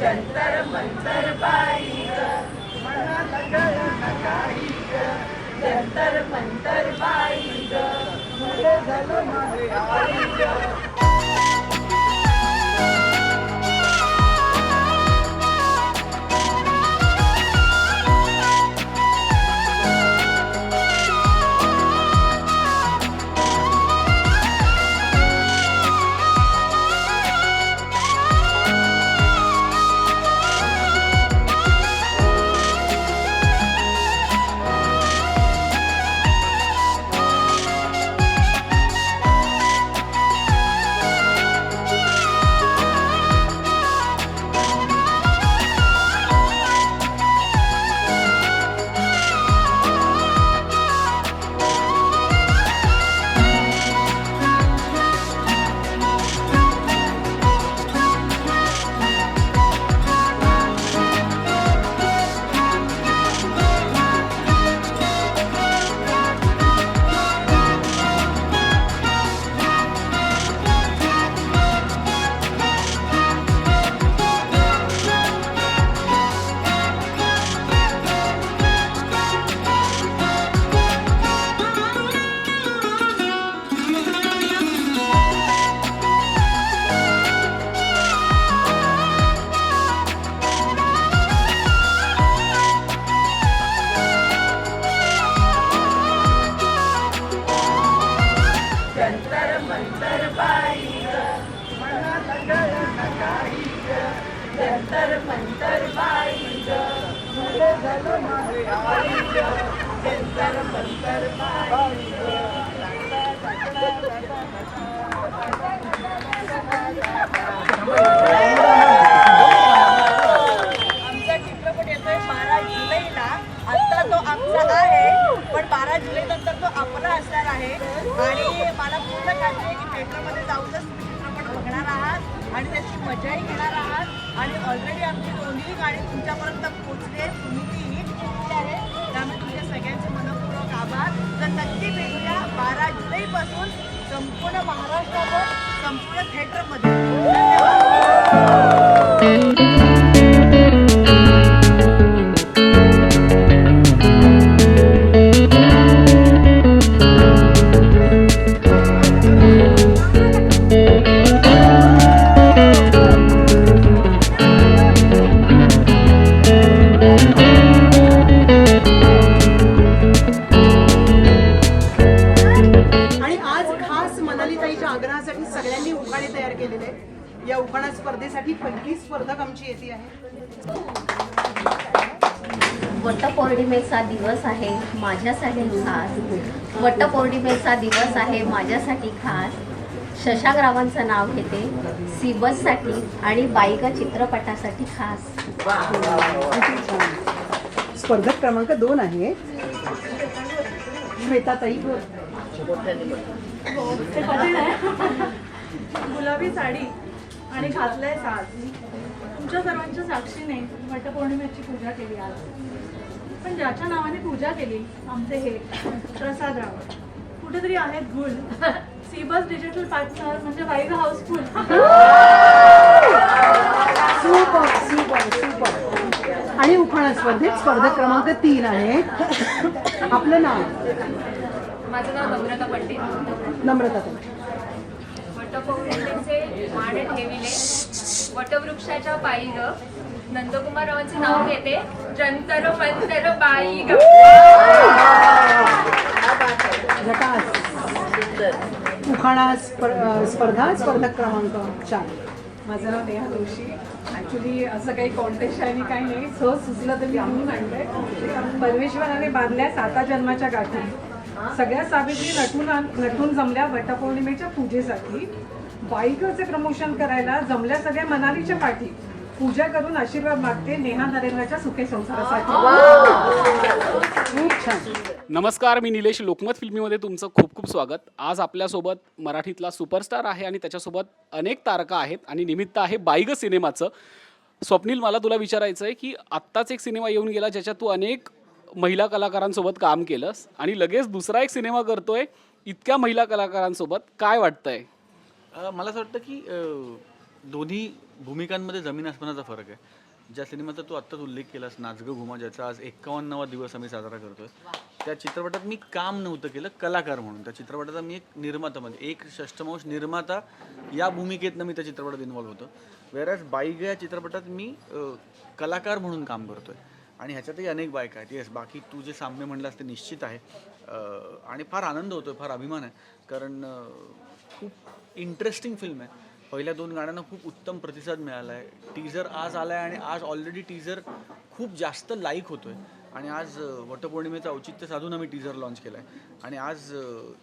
जंतर मंतर बाई जंतर मंतर बाई ग संपूर्ण महाराष्ट्रावर संपूर्ण थिएटरमध्ये माझ्यासाठी खास. वटपौर्णिमेचा दिवस आहे माझ्यासाठी खास. शशांकरावांचं नाव घेते. सिबससाठी आणि बाईका चित्रपटासाठी खास. स्पर्धक क्रमांक दोन आहे. श्वेताताई. गुलाबी साडी आणि घातलंय साज. तुमच्या सर्वांच्या साक्षीने वटपौर्णिमेची पूजा केली आज. पण ज्याच्या नावाने पूजा केली आमचे हे प्रसाद रावत कुठेतरी आहेत गुल सीबस डिजिटल पार्टनर म्हणजे वाईगा हाऊसफुल सुपर सुपर सुपर आणि उखाणा स्पर्धेत स्पर्धक क्रमांक तीन आहे. आपलं नाव? माझं नाव नम्रता पंडित. नम्रता ताई वटपौर्णिमेचे माडे ठेविले. वटवृक्षाच्या पायी ग नंदकुमार नाव घेते. जंतर मंतर बाई ग उखाणा स्पर्धा स्पर्धक क्रमांक चार. माझं नाव नेहा जोशी. ॲक्च्युली असं काही कॉन्टेस्ट आहे काही नाही. सहज सुचलं तर मी आणून आणलंय. परमेश्वराने बांधल्या साता जन्माच्या गाठी. सगळ्या सावित्री नटून नटून जमल्या वटपौर्णिमेच्या पूजेसाठी. बाईकचं प्रमोशन करायला जमल्या सगळ्या मनालीच्या पाठी. पूजा करून आशीर्वाद मागते नेहा नरेंद्रच्या सुखे संसारासाठी. नमस्कार मी निलेश लोकमत फिल्मीमध्ये तुमचं खूप खूप स्वागत. आज आपल्यासोबत मराठीतला सुपरस्टार आहे आणि त्याच्यासोबत अनेक तारका आहेत आणि निमित्त आहे बाईग सिनेमाचं. स्वप्नील मला तुला विचारायचं आहे की आत्ताच एक सिनेमा येऊन गेला ज्याच्यात तू अनेक महिला कलाकारांसोबत काम केलंस आणि लगेच दुसरा एक सिनेमा करतोय. इतक्या महिला कलाकारांसोबत काय वाटतंय? अ, मला असं वाटतं की अ, दोन्ही भूमिकांमध्ये जमीन आसमानाचा फरक आहे. ज्या सिनेमाचा तू आत्ताच उल्लेख केलास नाचगं घुमा ज्याचा आज एक्कावन्नावा दिवस आम्ही साजरा करतोय त्या चित्रपटात मी काम नव्हतं केलं कलाकार म्हणून. त्या चित्रपटाचा मी एक निर्मातामध्ये एक षष्टमांश निर्माता या भूमिकेतनं मी त्या चित्रपटात इन्व्हॉल्व होतो. वेरॅज बाईग या चित्रपटात मी कलाकार म्हणून काम करतोय. आणि ह्याच्यातही अनेक बायका आहेत. येस बाकी तू जे साम्य म्हणलास ते निश्चित आहे. आणि फार आनंद होतो फार अभिमान आहे. कारण खूप इंटरेस्टिंग फिल्म आहे. पहिल्या दोन गाण्यांना खूप उत्तम प्रतिसाद मिळाला आहे टीझर आज आला आहे आणि आज ऑलरेडी टीझर खूप जास्त लाईक होतो आहे आणि आज वटपौर्णिमेचं औचित्य साधून आम्ही टीझर लॉन्च केला आहे आणि आज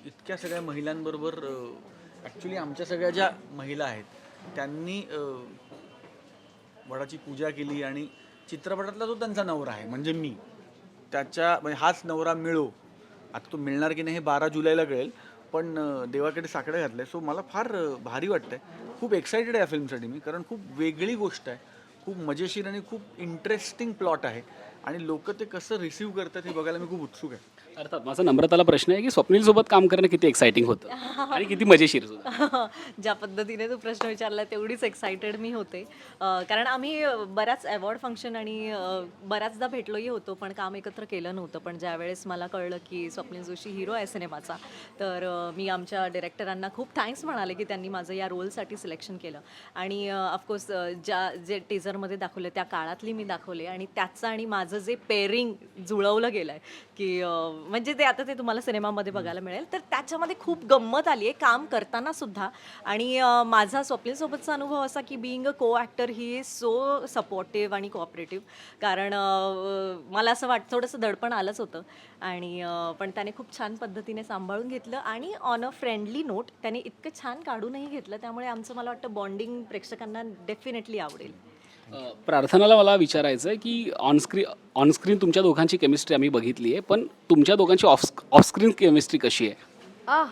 इतक्या सगळ्या महिलांबरोबर ॲक्च्युली आमच्या सगळ्या ज्या महिला आहेत त्यांनी वडाची पूजा केली आणि चित्रपटातला जो त्यांचा नवरा आहे म्हणजे मी. त्याच्या म्हणजे हाच नवरा मिळो. आता तो मिळणार की नाही हे बारा जुलैला कळेल पण देवाकडे साकडं घातलं आहे सो मला फार भारी वाटतंय. खूप एक्सायटेड आहे या फिल्मसाठी मी कारण खूप वेगळी गोष्ट आहे. खूप मजेशीर आणि खूप इंटरेस्टिंग प्लॉट आहे. आणि लोक ते कसं रिसीव्ह करतात हे बघायला मी खूप उत्सुक आहे. अर्थात माझा नम्रताला प्रश्न आहे की स्वप्नील सोबत काम करणं किती एक्साइटिंग होतं? आणि किती मजेशीर सुद्धा ज्या पद्धतीने तू प्रश्न विचारला तेवढीच एक्सायटेड मी होते. अं, कारण आम्ही बऱ्याच अवॉर्ड फंक्शन आणि अं, बऱ्याचदा भेटलोही होतो पण काम एकत्र केलं नव्हतं. पण ज्यावेळेस मला कळलं की स्वप्नील जोशी हिरो आहे सिनेमाचा तर अं, मी आमच्या डिरेक्टरांना खूप थँक्स म्हणाले की त्यांनी माझं या रोलसाठी सिलेक्शन केलं. आणि ऑफकोर्स ज्या जे टीझरमध्ये दाखवले त्या काळातली मी दाखवले. आणि त्याचं आणि माझं जे पेअरिंग जुळवलं गेलं आहे की अं, म्हणजे ते आता ते तुम्हाला सिनेमामध्ये बघायला मिळेल. तर त्याच्यामध्ये खूप गंमत आली आहे काम करताना सुद्धा. आणि अं, माझा स्वप्नीलसोबतचा अनुभव असा की being a co actor he is so supportive आणि कोऑपरेटिव्ह कारण अं, मला असं वाटतं थोडंसं दडपण आलंच होतं. आणि अं, पण त्याने खूप छान पद्धतीने सांभाळून घेतलं. आणि ऑन अ फ्रेंडली नोट त्याने इतकं छान काढूनही घेतलं. त्यामुळे आमचं मला वाटतं बॉन्डिंग प्रेक्षकांना डेफिनेटली आवडेल. प्रार्थनाला मला विचारायचं आहे की ऑनस्क्रीन ऑनस्क्रीन तुमच्या दोघांची केमिस्ट्री आम्ही बघितली आहे पण तुमच्या दोघांची ऑफ ऑफस्क्रीन केमिस्ट्री कशी आहे? आ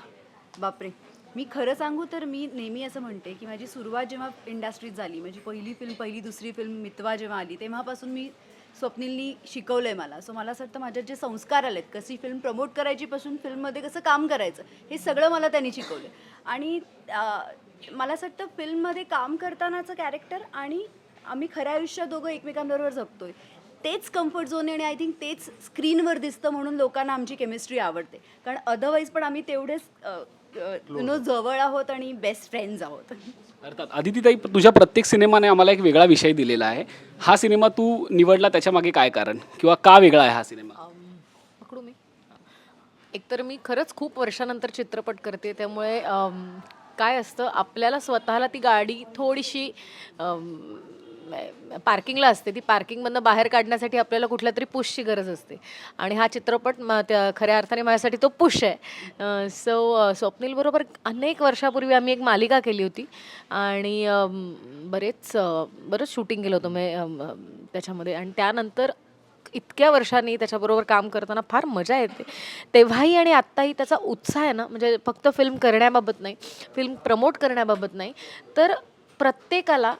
बापरे. मी खरं सांगू तर मी नेहमी असं म्हणते की माझी सुरुवात जेव्हा इंडस्ट्रीत झाली माझी पहिली फिल्म पहिली दुसरी फिल्म मितवा जेव्हा आली तेव्हापासून मी स्वप्नीलनी शिकवलं आहे मला. सो मला असं वाटतं माझ्यात जे संस्कार आलेत कशी फिल्म प्रमोट करायची पासून फिल्ममध्ये कसं काम करायचं हे सगळं मला त्यांनी शिकवलं आणि अं, मला असं वाटतं फिल्ममध्ये काम करतानाचं कॅरेक्टर आणि आम्ही खऱ्या आयुष्यात दोघं एकमेकांबरोबर जगतोय. तेच कम्फर्ट झोन आहे आणि आय थिंक तेच स्क्रीनवर दिसतं म्हणून लोकांना आमची केमिस्ट्री आवडते. कारण अदरवाईज पण आम्ही तेवढेच यु नो जवळ आहोत आणि बेस्ट फ्रेंड्स आहोत. अर्थात आदितीताई तुझ्या प्रत्येक सिनेमाने आम्हाला एक वेगळा विषय दिलेला आहे. हा सिनेमा तू निवडला त्याच्यामागे काय कारण? किंवा का वेगळा आहे हा सिनेमा? पकडू मी? एकतर मी खरंच खूप वर्षानंतर चित्रपट करते त्यामुळे काय असतं आपल्याला स्वतःला ती गाडी थोडीशी पार्किंगला असते. ती पार्किंगमधनं बाहेर काढण्यासाठी आपल्याला कुठल्या तरी पुशची गरज असते. आणि हा चित्रपट म- त्या खऱ्या अर्थाने माझ्यासाठी तो पुश आहे. सो स्वप्नीलबरोबर अनेक वर्षापूर्वी आम्ही एक मालिका केली होती. आणि बरेच बरंच शूटिंग केलं होतं. मी त्याच्यामध्ये. आणि त्यानंतर इतक्या वर्षांनी त्याच्याबरोबर काम करताना फार मजा येते. तेव्हाही आणि आत्ताही त्याचा उत्साह आहे ना म्हणजे फक्त फिल्म करण्याबाबत नाही फिल्म प्रमोट करण्याबाबत नाही तर प्रत्येकाला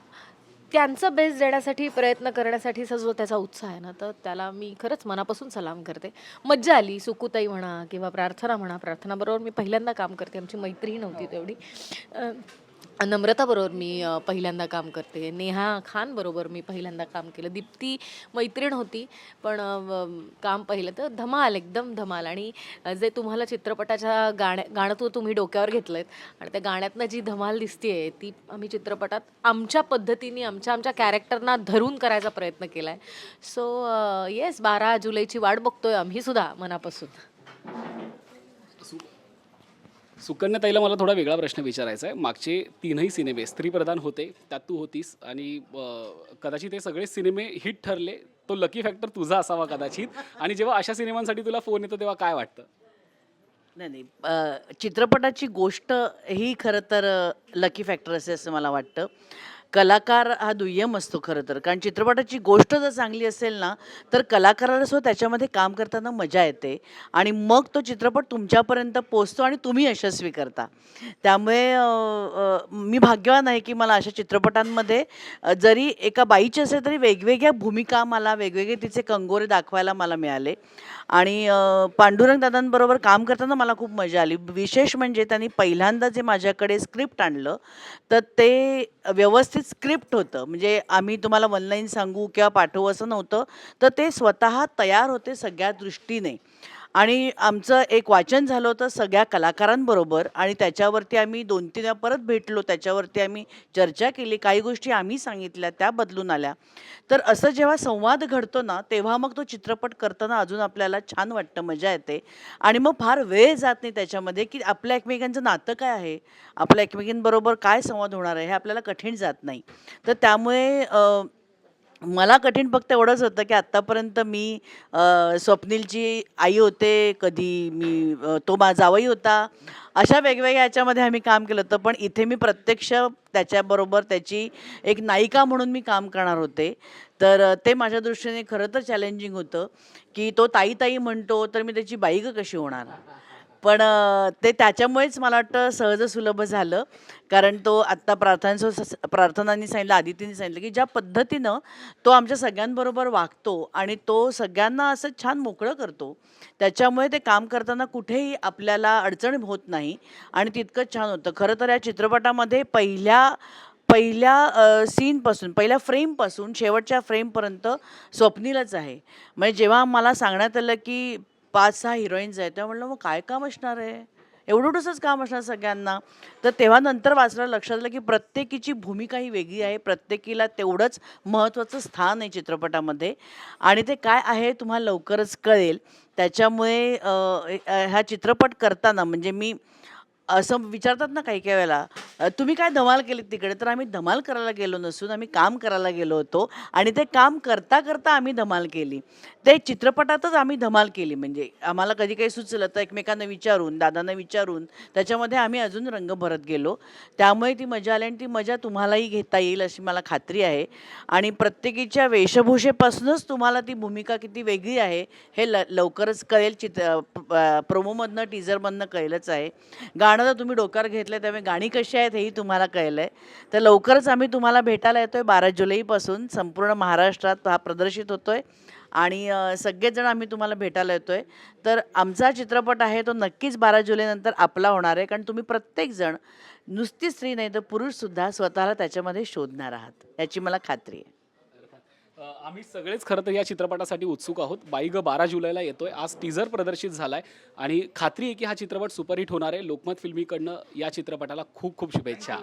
त्यांचं बेस्ट देण्यासाठी प्रयत्न करण्यासाठीचा जो त्याचा उत्साह आहे ना. तर त्याला मी खरंच मनापासून सलाम करते. मज्जा आली. सुकुताई म्हणा किंवा प्रार्थना म्हणा प्रार्थनाबरोबर मी पहिल्यांदा काम करते. आमची मैत्रीही नव्हती तेवढी. नम्रताबरोबर मी पहिल्यांदा काम करते. नेहा खानबरोबर मी पहिल्यांदा काम केलं. दीप्ती मैत्रीण होती पण काम पहिलं तर धमाल एकदम धमाल. आणि जे तुम्हाला चित्रपटाच्या गाण्या गाणं तो तुम्ही डोक्यावर घेतलं आणि त्या गाण्यातनं जी धमाल दिसते ती आम्ही चित्रपटात आमच्या पद्धतीने आमच्या आमच्या कॅरेक्टरना धरून करायचा प्रयत्न केला आहे सो येस बारा जुलैची वाट बघतोय आम्हीसुद्धा मनापासून. सुकन्याताईला मला थोडा वेगळा प्रश्न विचारायचा आहे. मागचे तीनही सिनेमे स्त्रीप्रधान होते त्यात तू होतीस आणि कदाचित हे सगळे सिनेमे हिट ठरले तो लकी फॅक्टर तुझा असावा कदाचित. आणि जेव्हा अशा सिनेमांसाठी तुला फोन येतो तेव्हा काय वाटतं? नाही नाही. अ, चित्रपटाची गोष्ट ही खरं तर लकी फॅक्टर असे असं मला वाटतं. कलाकार हा दुय्यम असतो खरं तर. कारण चित्रपटाची गोष्ट जर चांगली असेल ना तर कलाकाराला सुद्धा त्याच्यामध्ये काम करताना मजा येते. आणि मग तो चित्रपट तुमच्यापर्यंत पोचतो आणि तुम्ही यशस्वी करता. त्यामुळे मी भाग्यवान आहे की मला अशा चित्रपटांमध्ये जरी एका बाईची असेल तरी वेगवेगळ्या भूमिका मला वेगवेगळे तिचे कंगोरे दाखवायला मला मिळाले. आणि पांडुरंगदादांबरोबर पांडुरंग दादांबरोबर काम करताना मला खूप मजा आली. विशेष म्हणजे त्यांनी पहिल्यांदा जे माझ्याकडे स्क्रिप्ट आणलं तर ते व्यवस्थित स्क्रिप्ट होतं. म्हणजे आम्ही तुम्हाला ऑनलाईन सांगू किंवा पाठवू असं नव्हतं तर ते स्वतः तयार होते सगळ्या दृष्टीने. आणि आमचं एक वाचन झालं होतं सगळ्या कलाकारांबरोबर आणि त्याच्यावरती आम्ही दोन तीन परत भेटलो त्याच्यावरती आम्ही चर्चा केली काही गोष्टी आम्ही सांगितल्या त्या बदलून आल्या. तर असं जेव्हा संवाद घडतो ना तेव्हा मग तो चित्रपट करताना अजून आपल्याला छान वाटतं मजा येते. आणि मग फार वेळ जात नाही त्याच्यामध्ये की आपल्या एकमेकांचं नातं काय आहे आपल्या एकमेकांबरोबर काय संवाद होणार आहे हे आपल्याला कठीण जात नाही. तर त्यामुळे मला कठीण फक्त एवढंच होतं की आत्तापर्यंत मी स्वप्नीलची आई होते कधी मी तो माझा जावई होता. अशा वेगवेगळ्या याच्यामध्ये आम्ही काम केलं होतं पण इथे मी प्रत्यक्ष त्याच्याबरोबर त्याची एक नायिका म्हणून मी काम करणार होते. तर ते माझ्या दृष्टीने खरं तर चॅलेंजिंग होतं की तो ताई ताई म्हणतो तर मी त्याची बाईक कशी होणार? पण ते त्याच्यामुळेच मला वाटतं सहज सुलभ झालं. कारण तो आत्ता प्रार्थनांसो प्रार्थनांनी सांगितलं आदितीने सांगितलं की ज्या पद्धतीनं तो आमच्या सगळ्यांबरोबर वागतो आणि तो सगळ्यांना असं छान मोकळं करतो त्याच्यामुळे ते काम करताना कुठेही आपल्याला अडचण होत नाही आणि तितकंच छान होतं. खरं तर या चित्रपटामध्ये पहिल्या पहिल्या सीनपासून पहिल्या फ्रेमपासून शेवटच्या फ्रेमपर्यंत स्वप्नीलच आहे. म्हणजे जेव्हा मला सांगण्यात आलं की पाच सहा हिरोईन्स आहेत. तेव्हा म्हणलं मग काय काम असणार आहे? एवढंच काम असणार सगळ्यांना. तर तेव्हा नंतर वाचलं लक्षात आलं की प्रत्येकीची भूमिका ही वेगळी आहे. प्रत्येकीला तेवढंच महत्त्वाचं स्थान आहे चित्रपटामध्ये. आणि ते काय आहे तुम्हाला लवकरच कळेल. त्याच्यामुळे ह्या हा चित्रपट करताना म्हणजे मी असं विचारतात ना काही काही वेळेला "अ, तुम्ही काय धमाल केली तिकडे? तर आम्ही धमाल करायला गेलो नसून आम्ही काम करायला गेलो होतो आणि ते काम करता करता आम्ही धमाल केली. ते चित्रपटातच आम्ही धमाल केली. म्हणजे आम्हाला कधी काही सुचलं तर एकमेकांना विचारून दादांना विचारून त्याच्यामध्ये आम्ही अजून रंग भरत गेलो. त्यामुळे ती मजा आली आणि ती मजा तुम्हालाही घेता येईल अशी मला खात्री आहे. आणि प्रत्येकीच्या वेशभूषेपासूनच तुम्हाला ती भूमिका किती वेगळी आहे हे ल लवकरच कळेल. चित्र प्रोमोमधनं टीझरमधनं कळेलच आहे. गाणं तर तुम्ही डोक्यावर घेतलं त्यामुळे गाणी कशी आहेत हेही तुम्हाला कळलं आहे तर लवकरच आम्ही तुम्हाला भेटायला येतो आहे बारा जुलैपासून संपूर्ण महाराष्ट्रात हा प्रदर्शित होतो आहे आणि सगळेजण आम्ही तुम्हाला भेटायला येतो आहे तर आमचा चित्रपट आहे तो नक्कीच बारा जुलैनंतर आपला होणार आहे. कारण तुम्ही प्रत्येकजण नुसती स्त्री नाही तर पुरुषसुद्धा स्वतःला त्याच्यामध्ये शोधणार आहात. याची मला खात्री आहे. आम्ही सगळेच खरं तर या चित्रपटासाठी उत्सुक आहोत. बाई ग बारा जुलैला येतोय. आज टीझर प्रदर्शित झालाय. आणि खात्री आहे की हा चित्रपट सुपरहिट होणार आहे. लोकमत फिल्मीकडनं या चित्रपटाला खूप खूप शुभेच्छा.